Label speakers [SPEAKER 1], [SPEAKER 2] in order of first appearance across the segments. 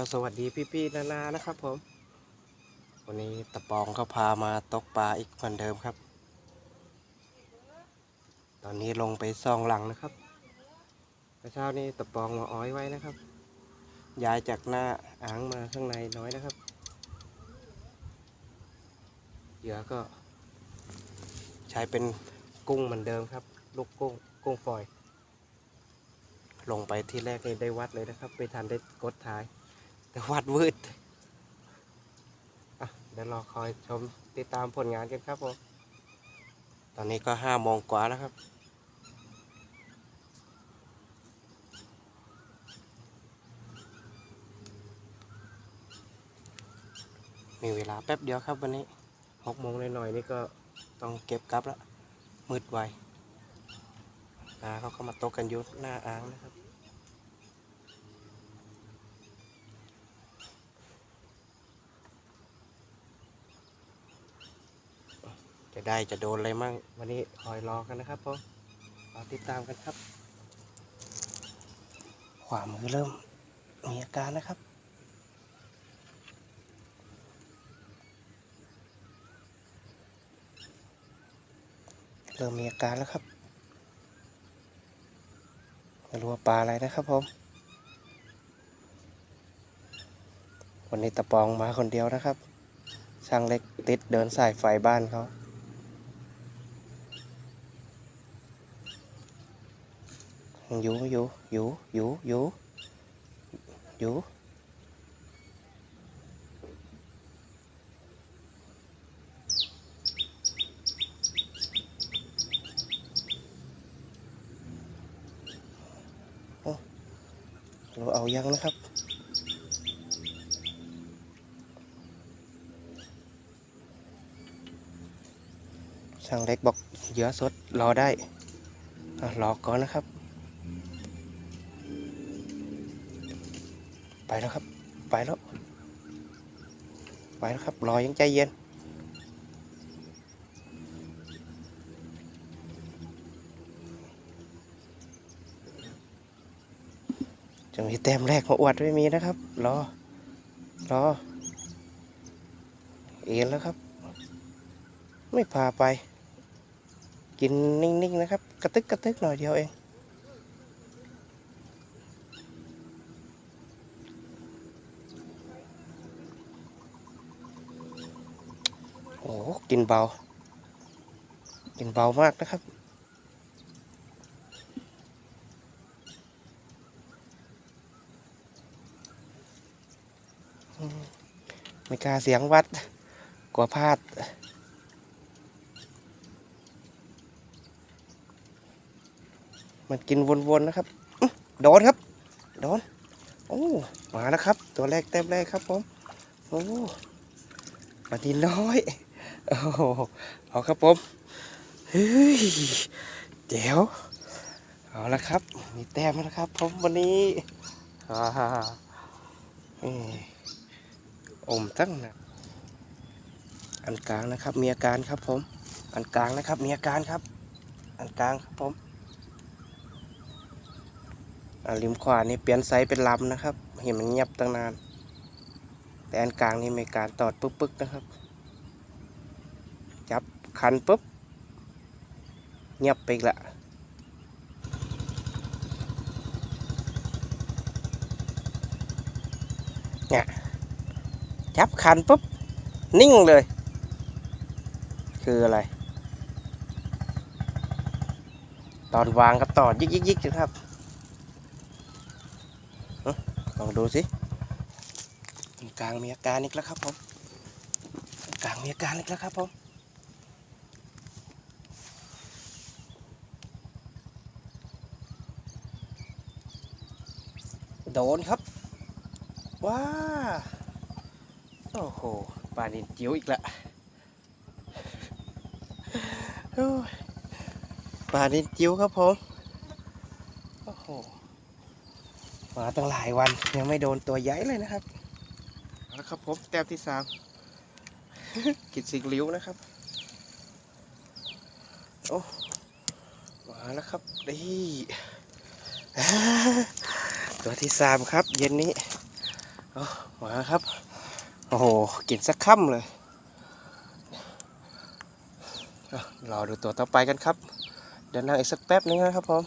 [SPEAKER 1] ก็สวัสดีพี่ๆนานานะครับผม วันนี้ตะปองก็พามาตกปลาอีกเหมือนเดิมครับ ตอนนี้ลงไปซองหลังนะครับเช้านี้ตะปองมาอ้อยไว้นะครับ ย้ายจากหน้าอ่างมาข้างในน้อยนะครับเหยื่อก็ ใช้เป็นกุ้งเหมือนเดิมครับ ลูกกุ้งกุ้งฝอยลงไปที่แรกนี่ได้วัดเลยนะครับไม่ทันได้กดท้าย แต่วัดวืดเดี๋ยวรอคอยชมติดตามผลงานกันครับผมตอนนี้ก็ห้าโมงกว่าแล้วครับมีเวลาแป๊บเดียวครับวันนี้หกโมงหน่อยๆนี่ก็ต้องเก็บกลับแล้วมืดไวนาเขาก็มาตกกันยุหน้าอ่างนะครับ จะได้จะโดนอะไรมั่ง วันนี้คอยรอกันนะครับผมรอติดตามกันครับ ขวามือเริ่มมีอาการนะครับเริ่มมีอาการแล้วครับ ไม่รู้ว่าปลาอะไรนะครับผม วันนี้ตะปองมาคนเดียวนะครับ ช่างเล็กติดเดินสายไฟบ้านเขา อยู่อยู่อยู่อยู่อยู่อยู่โอ้เราเอายังน แล้วครับ ไปแล้ว ไปแล้วครับ รอยังใจเย็น จะมีแต้มแรกมาอวดไม่มีนะครับ รอ รอ เอ็นแล้วครับ ไม่พาไป กินนิ่งๆนะครับ กระตึกกระตึกหน่อยเดียวเอง โอ้โห กินเบา กินเบามากนะครับ ไม่กล้าเสียงวัดกลัวพลาดมันกินวนๆนะครับ โดนครับ โดน โอ้ มาแล้วครับ ตัวแรกเต็มแรกครับผม โอ้ปลาดินน้อย โอ้โหเอาครับผมเฮ้ยเจ๋วเอาละครับ มีแต้มแล้วครับผมวันนี้อ่าเอ้ยอมตั้งนะอันกลางนะครับ มีอาการครับผม อันกลางนะครับ มีอาการครับ อันกลางครับผมอ่าริมขวานี่เปลี่ยนไซส์เป็นลำนะครับ เห็นมันเงียบตั้งนาน แต่อันกลางนี่มีการตอดปึ๊กๆนะครับ จับคันปุ๊บเงียบไปละเนี่ยจับคันปุ๊บ นิ่งเลย คืออะไร ตอนวางก็ตอดยิกยิกยิกๆๆครับลองดูสิกลางมีอาการอีกแล้วครับผมกลางมีอาการอีกแล้วครับผม โดนครับ ว้า โอ้โห ปลาดินจิ๋วอีกละปลาดินจิ๋วครับผม โอ้โห มาตั้งหลายวันยังไม่โดนตัวใหญ่เลยนะครับเอาละครับผมแต้มที่สามกิดสิงลิวนะครับ โอ้ มาแล้วครับนี่ ตัวที่สามครับ เย็นนี้เอามาครับ โอ้โหกินสักค่ำเลยรอดูตัวต่อไปกันครับ เดี๋ยวนั่งอีกสักแป๊บนึงนะครับผม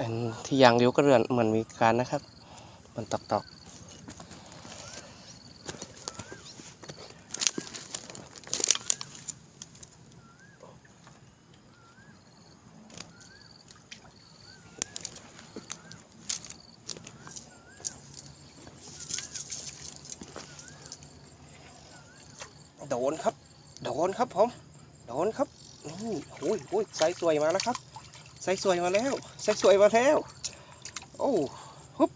[SPEAKER 1] อันที่ยางเลี้ยวก็เรือนเหมือนมีการนะครับ มันตอกต โดนครับ โดนครับผม โดนครับนี่โอ้ยโอ้ยไซส์สวยมาแล้วครับไซส์สวยมาแล้วไซส์สวยมาแล้ว โอ้ฮึบ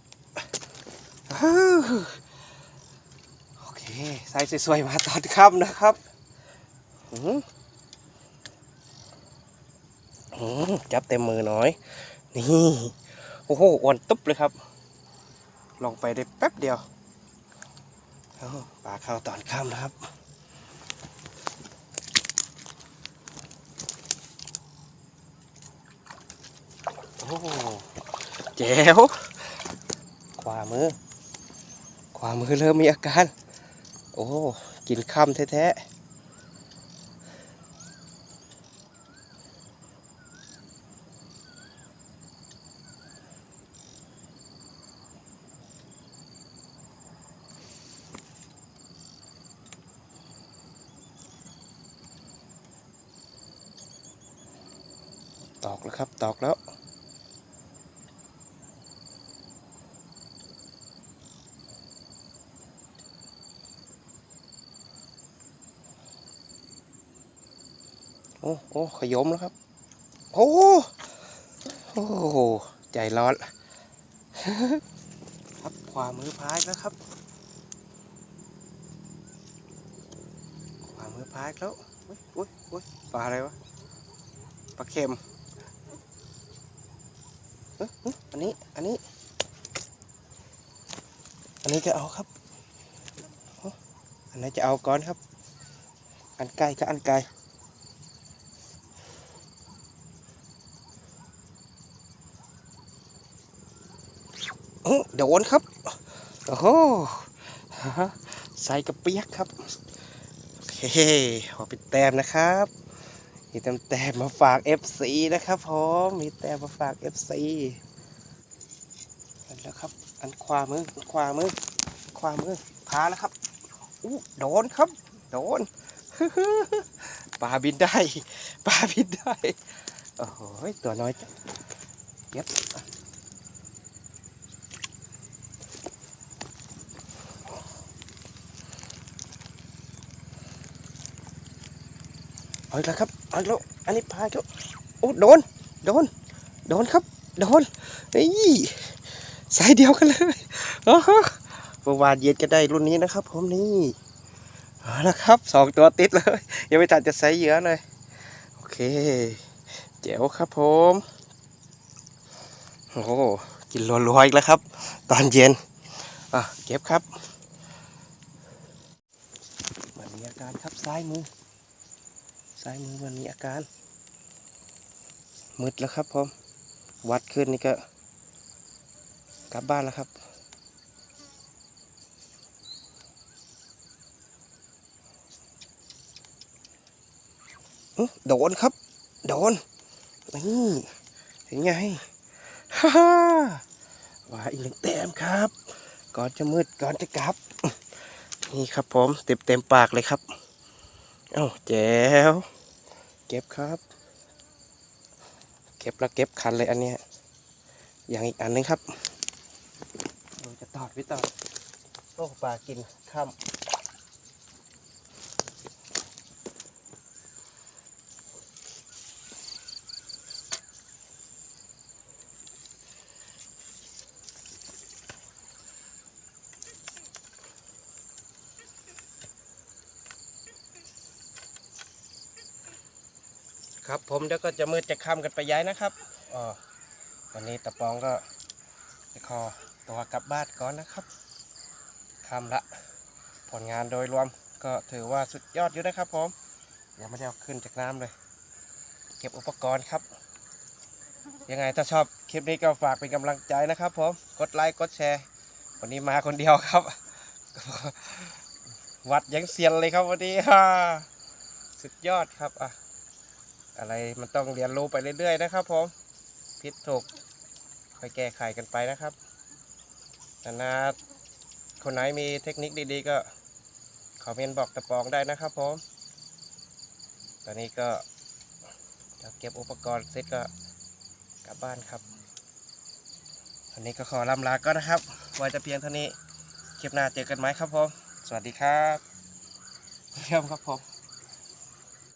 [SPEAKER 1] โอเคไซส์สวยๆมาตอนค่ำนะครับหืมหืมจับเต็มมือน่อย นี่โอ้โหอ่อนตุ๊บเลยครับ ลงไปได้แป๊บเดียวอ้าวปลาเข้าตอนค่ำนะครับ โอ้แจ๋วขวามือ ขวามือเริ่มมีอาการ โอ้กินค่ำแท้ๆตอกแล้วครับ ตอกแล้ว อ้โอ้ขยมแล้วครับ โอ้โอ้โหใจร้อนครับขวามือพายแล้วครับขวามือพายแล้วอุ้ยอุ้ยอุ้ยปลาอะไรวะปลาเค็มเอ๊ะเอ๊ะอันนี้อันนี้ อันนี้ก็เอาครับเอ๊ะอันไหนี้จะเอาก่อนครับ อันไกลก็อันไกล โอ้โดนครับ โอ้โหใส่กระเปียกครับโอเคขอเป็นแต้มนะครับมีแต้มแต้มมาฝาก FC นะครับผมมีแต้มมาฝาก FC แล้วครับ อันขวามืออันขวามือขวามือพาแล้วครับอู้โดนครับ โดนปลาบินได้ปลาบินได้ โอ้โหตัวน้อยจังเย็บ เอาอีกแล้วครับเอาอีกแล้วอันนี้พายแล้วโอ้โดน โดน โดนครับ โดนนี่สายเดียวกันเลยอ๋อเมื่อวานเย็นก็ได้รุ่นนี้นะครับ ผมนี่เอาละครับสองตัวติดเลย ยังไม่ทันจะใส่เยื่อเลย โอเคเจ๋วครับผมโอ้กินรัวๆอีกแล้วครับ ตอนเย็นอะเก็บครับมันมีอาการครับซ้ายมือ ซ้ายมือมันมีอาการมืดแล้วครับผมวัดขึ้นนี่ก็ กลับบ้านแล้วครับ โดนครับ โดน นี่เป็นไง ฮ่าฮ่าว่าอีกหนึ่งแต้มครับ ก่อนจะมืดก่อนจะกลับ นี่ครับผม เต็มเต็มปากเลยครับ เอ้าแจ๋วเก็บครับ เก็บแล้วเก็บคันเลยอันเนี้ยอย่างอีกอันหนึงครับเราจะตอดไว้ตอดโอ้ปลากินข้าม ครับผมเดี๋ยวก็จะมืดจะค่ำกันไปย้ายนะครับอ๋อวันนี้ตะปองก็จะขอตัวกลับบ้านก่อนนะครับค่ำละ ผลงานโดยรวมก็ถือว่าสุดยอดอยู่นะครับผมยังไม่ได้เอาขึ้นจากน้ำเลย เก็บอุปกรณ์ครับ ยังไงถ้าชอบคลิปนี้ก็ฝากเป็นกำลังใจนะครับผมกดไลค์กดแชร์ วันนี้มาคนเดียวครับ วัดยังเซียนเลยครับวันนี้ฮ่าสุดยอดครับอะ อะไรมันต้องเรียนรู้ไปเรื่อยๆนะครับผมผิดถูกไปแก้ไขกันไปนะครับนาคนไหนมีเทคนิคดีๆ ก็คอมเมนต์บอกตะปองได้นะครับผมตอนนี้ก็เดี๋ยวเก็บอุปกรณ์เสร็จก็กลับบ้านครับวันนี้ก็ขอลำลาก็นะครับไว้จะเพียงเท่านี้คลิปหน้าเจอกันไหมครับผม สวัสดีครับเยี่ยมครับผม